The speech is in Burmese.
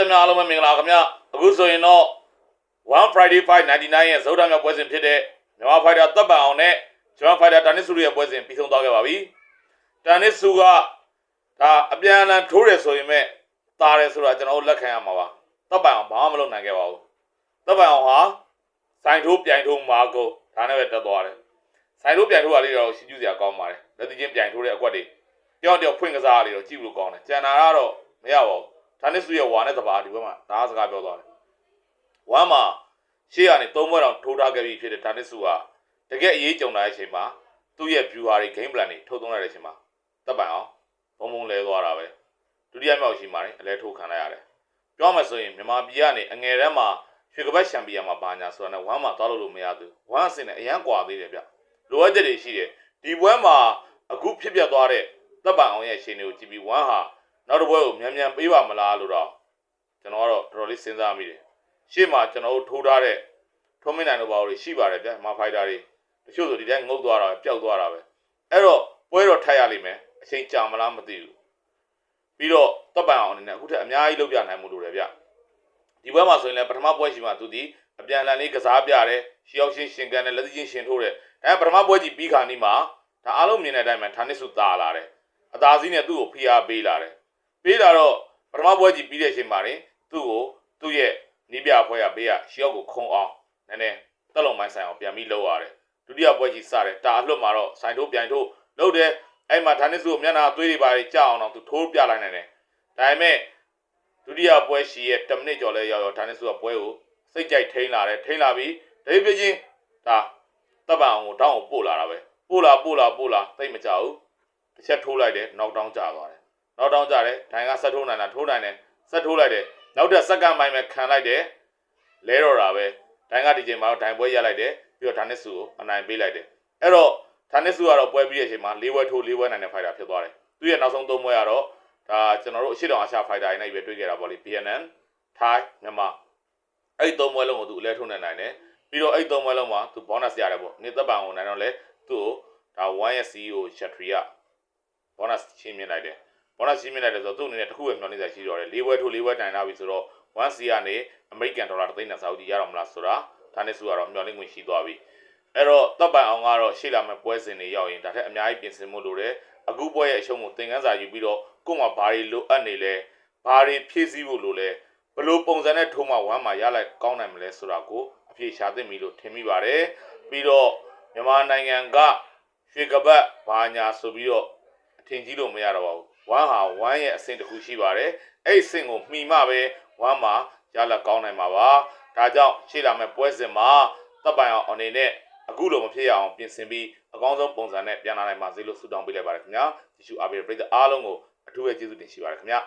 ခင်ဗျားအားလုံးပဲမင်္ဂလာခင်ဗျာအခုဆိုရင်တော့1 Friday Fight 99ရဲ့ဇုတ်တမ်းမြောက်ပွဲစဉ်ဖြစ်တဲ့မြန်မာဖိုက်တာတပ်ပံအောင်နဲ့ဂျွမ်ဖိုက်တာတာနစ်ဆူရဲ့ပွဲစဉ်ပြီးဆုံးသွားခဲ့ပါပြီတာနစ်ဆူကဒါအပြန်အလှန်ထိုးတယ်ဆိုရင်မဲ့တာတယ်ဆိုတာကျွန်တော်တို့လက်ခံရမှာပါတပ်ပံအောင်ဘာမှမလုပ်နိုင်ခဲ့ပါဘူးတပ်ပံအောင်ဟာစိုင်ထိုးပြိုင်ထိုးမာကိုဒါနဲ့ပဲတက်သွားတယ်စိုင်ထိုးပြိုင်ထိုးတာလေးတော့ရှင်းကျူးစရာကောင်းပါတယ်လက်တိချင်းပြိုင်ထိုးတဲ့အကွက်တွေတယောက်တယောက်ဖွင့်ကစားရလေးတော့ကြည့်လို့ကောင်းတယ်ကျန်တာကတော့မရပါဘူး ဒါနဲ့စုရဲ့ဝါနဲ့တဘာဒီဘက်မှာဒါစကားပြောသွားတယ်ဝမ်းမှာရှေ့ကနေသုံးဘွဲတောင်ထိုးထားခဲ့ပြီဖြစ်တဲ့ဒါနဲ့စုကတကယ်အရေးကြုံလာတဲ့အချိန်မှာသူ့ရဲ့ view ဟာတွေ game plan တွေထုတ်သုံးလိုက်တဲ့အချိန်မှာတပ်ပံအောင်ဘုံဘုံလဲသွားတာပဲဒုတိယမြောက်ရှိမှလည်းအလဲထိုးခံလိုက်ရတယ်ပြောမှဆိုရင်မြန်မာပြည်ကနေအငယ်တန်းမှာရွှေကပတ်ချန်ပီယံမှာပါညာဆိုတာနဲ့ဝမ်းမှာသွားလို့လို့မရဘူးဝမ်းအစင်နဲ့အရန်ကွာသေးတယ်ဗျလိုအပ်ချက်တွေရှိတယ်ဒီပွဲမှာအခုဖြစ်ပျက်သွားတဲ့တပ်ပံအောင်ရဲ့ရှင်တွေကိုကြည့်ပြီးဝမ်းဟာ နောက်တစ်ပွဲကိုမြန်မြန်ပေးပါမလားလို့တော့ကျွန်တော်ကတော့တော်တော်လေးစဉ်းစားမိတယ်ရှေ့မှာကျွန်တော်တို့ထိုးထားတဲ့ထုံးမင်းနိုင်တို့ဘာလို့ရှိပါတယ်ဗျမာဖိုက်တာတွေတချို့ဆိုဒီတိုင်းငုတ်သွားတာပဲပျောက်သွားတာပဲအဲ့တော့ပွဲတော့ထိုက်ရလိမ့်မယ်အချိန်ကြာမလားမသိဘူးပြီးတော့တပ်ပံအောင်အနေနဲ့အခုထက်အများကြီးလုပ်ပြနိုင်မှုလို့တယ်ဗျဒီပွဲမှာဆိုရင်လည်းပထမပွဲရှိမှသူဒီအပြန်အလှန်လေးကစားပြတယ်ရှီရောက်ရှင်းရှင်ကန်နဲ့လက်သီးချင်းရှင်ထိုးတယ်ဒါပေမဲ့ပထမပွဲကြီးပြီးခါနီးမှာဒါအားလုံးမြင်တဲ့အတိုင်းပဲဌာနစ်စုတာလာတယ်အသာစီးနဲ့သူ့ကိုဖိအားပေးလာတယ် ပေးလာတော့ပထမပွဲကြီးပြီးတဲ့အချိန်မှာရင်သူ့ကိုသူ့ရဲ့နီးပြအဖွဲ့ကဘေးကရှီယောက်ကိုခုံအောင်နည်းနည်းတက်လုံမိုင်းဆိုင်အောင်ပြန်ပြီးလှုပ်ရတယ်ဒုတိယပွဲကြီးစတယ်တာအလွတ်မှာတော့ဆိုင်ထိုးပြန်ထိုးလှုပ်တယ်အဲ့မှာဌာနစ်စုကိုမျက်နှာသွေးတွေပါကြောက်အောင်တော့သူထိုးပြလိုက်နိုင်တယ်ဒါပေမဲ့ဒုတိယပွဲရှီရဲ့10မိနစ်ကျော်လဲရောက်ရောက်ဌာနစ်စုကပွဲကိုစိတ်ကြိုက်ထိန်းလာတယ်ထိန်းလာပြီးဒိဗစ်ချင်းဒါတပ်ပံအောင်ကိုတောင်းကိုပို့လာတာပဲပို့လာပို့လာပို့လာသိမ့်မကြဘူးတစ်ချက်ထိုးလိုက်တယ်နောက်တောင်းကျသွားတယ် နောက်တောင်းကြတယ်ဒိုင်ကဆက်ထိုးနိုင်တာထိုးနိုင်တယ်ဆက်ထိုးလိုက်တယ်နောက်တဲ့စက္ကန့်ပိုင်းပဲခံလိုက်တယ်လဲတော့တာပဲဒိုင်ကဒီချိန်မှာတော့ဒိုင်ပွဲရလိုက်တယ်ပြီးတော့ဒါနစ်စုကိုအနိုင်ပေးလိုက်တယ်အဲ့တော့ဒါနစ်စုကတော့ပွဲပြီးတဲ့အချိန်မှာ၄ပွဲထိုး၄ပွဲနိုင်တဲ့ဖိုက်တာဖြစ်သွားတယ်သူရဲ့နောက်ဆုံးသုံးပွဲကတော့ဒါကျွန်တော်တို့အရှိတောင်အာရှဖိုက်တာတွေနဲ့ပဲတွေ့ခဲ့တာပေါ့လေ BNN ထိုင်းမြန်မာအဲ့ဒီသုံးပွဲလုံးကိုသူအလဲထိုးနိုင်နိုင်တယ်ပြီးတော့အဲ့ဒီသုံးပွဲလုံးမှာသူ bonus ရတယ်ပေါ့နေသက်ပံကိုနိုင်တော့လဲသူ့ကိုဒါ1ရဲ့ CEO Shatri က bonus ချင်းမြင်လိုက်တယ် ဘောနစီမင်းလိုက်တယ်ဆိုတော့သူ့အနေနဲ့တစ်ခုပဲမျှော်လင့်စရာရှိတော့တယ်၄ဘွဲထိုး၄ဘွဲတိုင်လာပြီဆိုတော့ 1C ကနေအမေရိကန်ဒေါ်လာတစ်သိန်းနဲ့စာအုဒီရတော့မလားဆိုတာဒါနဲ့ဆိုတော့မျှော်လင့်ခွင့်ရှိသွားပြီအဲ့တော့တပ်ပိုင်အောင်ကတော့ရှေ့လာမဲ့ပွဲစဉ်တွေရောက်ရင်ဒါထက်အများကြီးပြင်ဆင်မှုလိုတယ်အခုပွဲရဲ့အရှုံးကိုသင်ခန်းစာယူပြီးတော့ကို့မှာဘာတွေလိုအပ်နေလဲဘာတွေဖြည့်ဆည်းဖို့လိုလဲဘယ်လိုပုံစံနဲ့ထိုးမှဝမ်းမှာရလိုက်ကောင်းနိုင်မလဲဆိုတာကိုအဖြေရှာသင့်ပြီလို့ထင်မိပါတယ်ပြီးတော့မြန်မာနိုင်ငံကရွှေကပတ်ဘာညာဆိုပြီးတော့အထင်ကြီးလို့မရတော့ပါဘူး ဝမ်းဟာဝမ်းရဲ့အဆင့်တစ်ခုရှိပါတယ်အဲ့ဒီအဆင့်ကိုမှီမှပဲဝမ်းမှာရလက်ကောင်းနိုင်မှာပါဒါကြောင့်ရှေ့လာမယ့်ပွဲစဉ်မှာတပ်ပိုင်အောင်အနေနဲ့အခုလိုမဖြစ်ရအောင်ပြင်ဆင်ပြီးအကောင်းဆုံးပုံစံနဲ့ပြန်လာနိုင်ပါစေလို့ဆုတောင်းပေးလိုက်ပါတယ်ခင်ဗျာယေရှုအားပေးတဲ့ပရိသတ်အားလုံးကိုအထူးပဲကျေးဇူးတင်ရှိပါတယ်ခင်ဗျာ